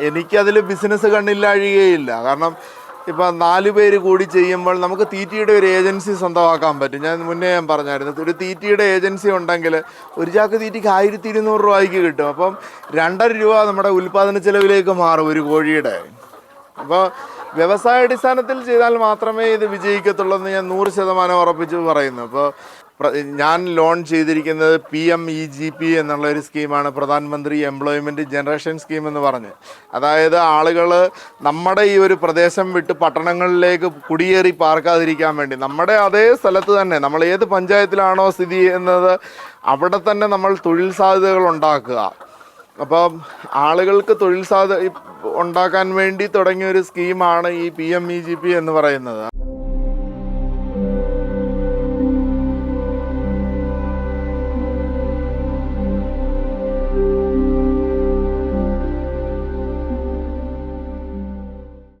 എനിക്കതിൽ ബിസിനസ് കണ്ണില്ലാഴുകയില്ല. കാരണം ഇപ്പം നാല് പേര് കൂടി ചെയ്യുമ്പോൾ നമുക്ക് തീറ്റയുടെ ഒരു ഏജൻസി സ്വന്തമാക്കാൻ പറ്റും. ഞാൻ മുന്നേ ഞാൻ പറഞ്ഞായിരുന്നു ഒരു തീറ്റയുടെ ഏജൻസി ഉണ്ടെങ്കിൽ ഒരു ചാക്ക് തീറ്റയ്ക്ക് ആയിരത്തി ഇരുന്നൂറ് രൂപയ്ക്ക് കിട്ടും. അപ്പം രണ്ടര രൂപ നമ്മുടെ ഉൽപ്പാദന ചെലവിലേക്ക് മാറും ഒരു കോഴിയുടെ. അപ്പോൾ വ്യവസായാടിസ്ഥാനത്തിൽ ചെയ്താൽ മാത്രമേ ഇത് വിജയിക്കത്തുള്ളൂ എന്ന് ഞാൻ നൂറ് ശതമാനം ഉറപ്പിച്ച് പറയുന്നു. അപ്പോൾ ഞാൻ ലോൺ ചെയ്തിരിക്കുന്നത് P M E G P എന്നുള്ള ഒരു സ്കീമാണ്. പ്രധാനമന്ത്രി എംപ്ലോയ്മെന്റ് ജനറേഷൻ സ്കീം എന്ന് പറഞ്ഞ്. അതായത് ആളുകൾ നമ്മുടെ ഈ ഒരു പ്രദേശം വിട്ട് പട്ടണങ്ങളിലേക്ക് കുടിയേറി പാർക്കാതിരിക്കാൻ വേണ്ടി. നമ്മുടെ അതേ സ്ഥലത്ത് തന്നെ നമ്മൾ ഏത് പഞ്ചായത്തിലാണോ സ്ഥിതി ചെയ്യുന്നത് അവിടെ തന്നെ നമ്മൾ തൊഴിൽ സാധ്യതകൾ ഉണ്ടാക്കുക. അപ്പം ആളുകൾക്ക് തൊഴിൽ സാധ്യത ഉണ്ടാക്കാൻ വേണ്ടി തുടങ്ങിയ ഒരു സ്കീമാണ് ഈ P M E G P എന്ന് പറയുന്നത്.